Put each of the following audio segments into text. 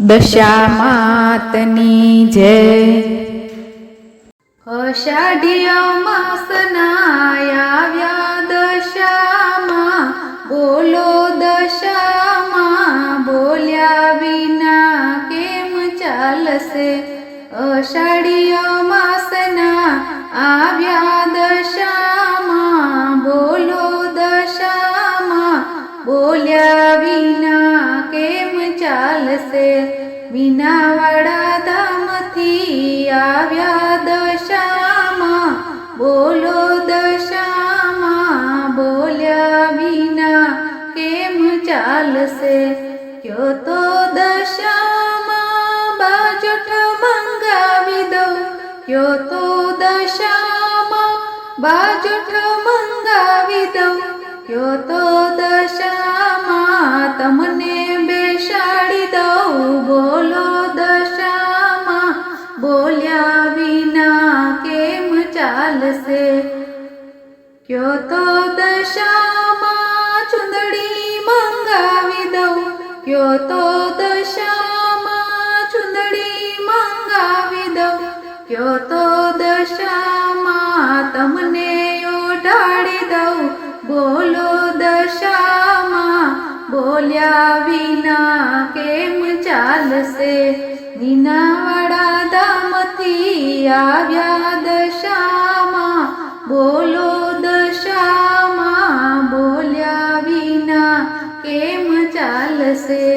દશામાતની જય. અષાઢિય માસના આવ્યા દશામાં બોલો દશામાં બોલ્યા વિના કેમ ચાલશે અષાઢિય માસના આવ્યા આવ્યા દશામાં, બોલો દશામાં, બોલ્યા વિના કેમ ચાલશે? કયો તો દશામાં બાજટ મંગાવી દઉં, કયો તો દશામાં બાજટ મંગાવી દઉં, કયો તો દશામાં તમને બેસાડી કયો તો દશામાં ચુંદડી મંગાવી દઉં. કયો તો દશામાં ચુંદડી મંગાવી દઉં. કયો તો દશામાં તમને ઓઢાડી દઉં. બોલો દશામાં, બોલ્યા વિના કેમ ચાલશે? નીનાવાળા ધામથી આવ્યા દશામાં. બોલો દશામાં બોલ્યા વિના કેમ ચાલશે?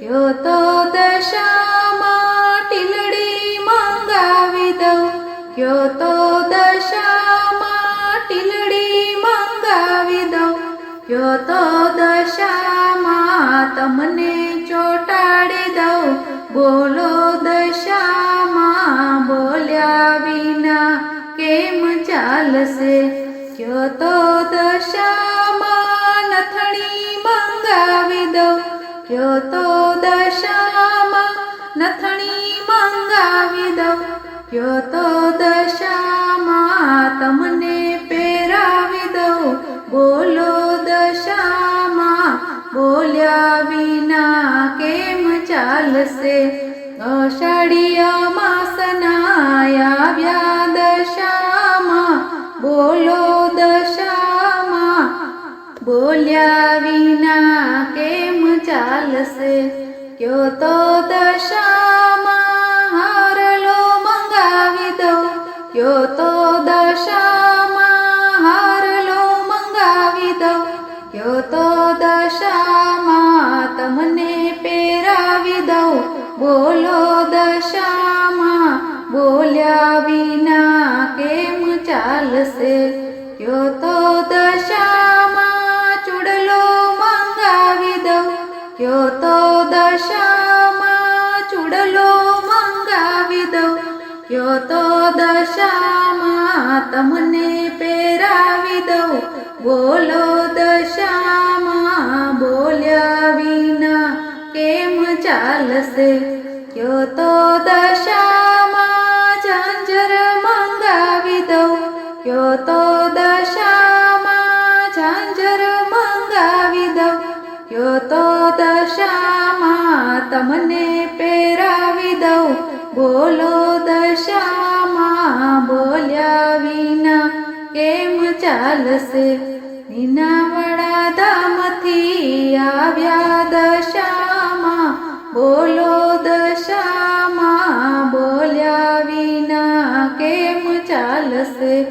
કયો તો દશામાં ટીલડી મંગાવી દઉં. કયો તો દશામાં ટીલડી મંગાવી દઉં. કયો તો દશામાં તમને ચોટાડી દઉં. બોલો ચાલશે જો તો દશામાં નથણી મંગાવી દઉં. જો તો દશામાં નથણી મંગાવી દઉં. જો તો દશામાં તમને પહેરાવી દઉં. બોલો દશામાં, બોલ્યા વિના કેમ ચાલશે? અષાઢીય માસના આવ્યા દશામાં બોલો દશામાં, બોલ્યા વિના કેમ ચાલશે? કયો તો દશામાં હારલો મંગાવી દઉં. કયો તો દશામાં હારલો મંગાવી દઉં. કયો તો દશામાં તમને પહેરાવી દઉં. બોલો દશામાં, બોલ્યા ચાલશે? યો તો દશામાં ચૂડલો મંગાવી દઉં. યો તો દશામાં ચૂડલો મંગાવી દઉં. યો તો દશામાં તમને પહેરાવી દઉં. બોલો દશામાં બોલ્યા વિના કેમ ચાલશે? યો તો દશામાં તો દશામાં તમને પહેરાવી દઉં. બોલો દશામાં બોલ્યા વિના કેમ ચાલશે? નીનાવાળા ધામથી આવ્યા દશામાં. બોલો દશામાં બોલ્યા વિના કેમ ચાલશે?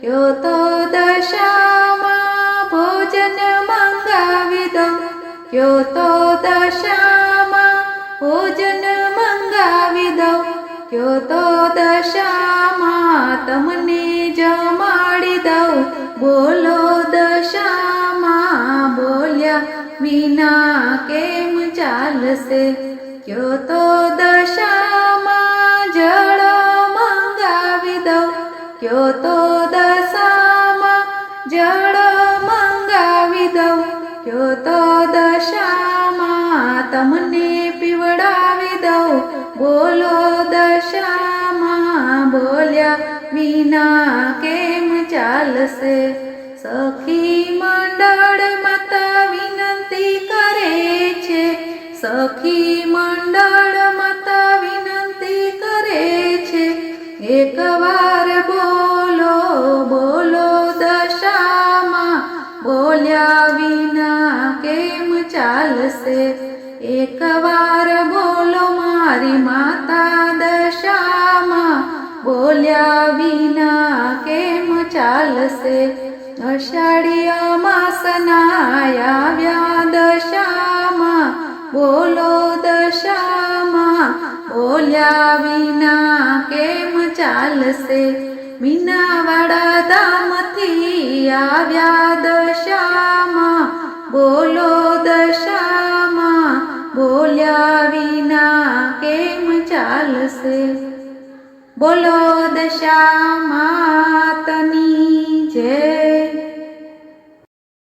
કયો તો દશામાં ભોજન મંગાવી દઉં. કયો તો દશામાં ભોજન મંગાવી દઉં કયો તો દશામાં તમને જમાડી દઉં બોલો દશામાં બોલ્યા વિના કેમ ચાલશે કયો તો દશામાં જળ મંગાવી દઉં કયો તો દશામાં જળ મંગાવી દઉં કયો તો દશામાં તમને પીવડાવી દઉં. બોલો દશામાં બોલ્યા વિના કેમ ચાલશે? સખી મંડળ માતા વિનંતી કરે છે. સખી મંડળ માતા વિનંતી કરે છે. એકવાર બોલો બોલો ચાલશે એકવાર બોલો મારી માતા દશામાં. બોલ્યા વિના કેમ ચાલશે અષાઢી અમાસના આવ્યા દશામાં. બોલો દશામાં. બોલ્યા વિના કેમ ચાલશે મીનાવાડા ધામથી આવ્યા દશામાં. બોલો દશામાં બોલ્યા વિના કેમ ચાલશે? બોલો દશા માતની જય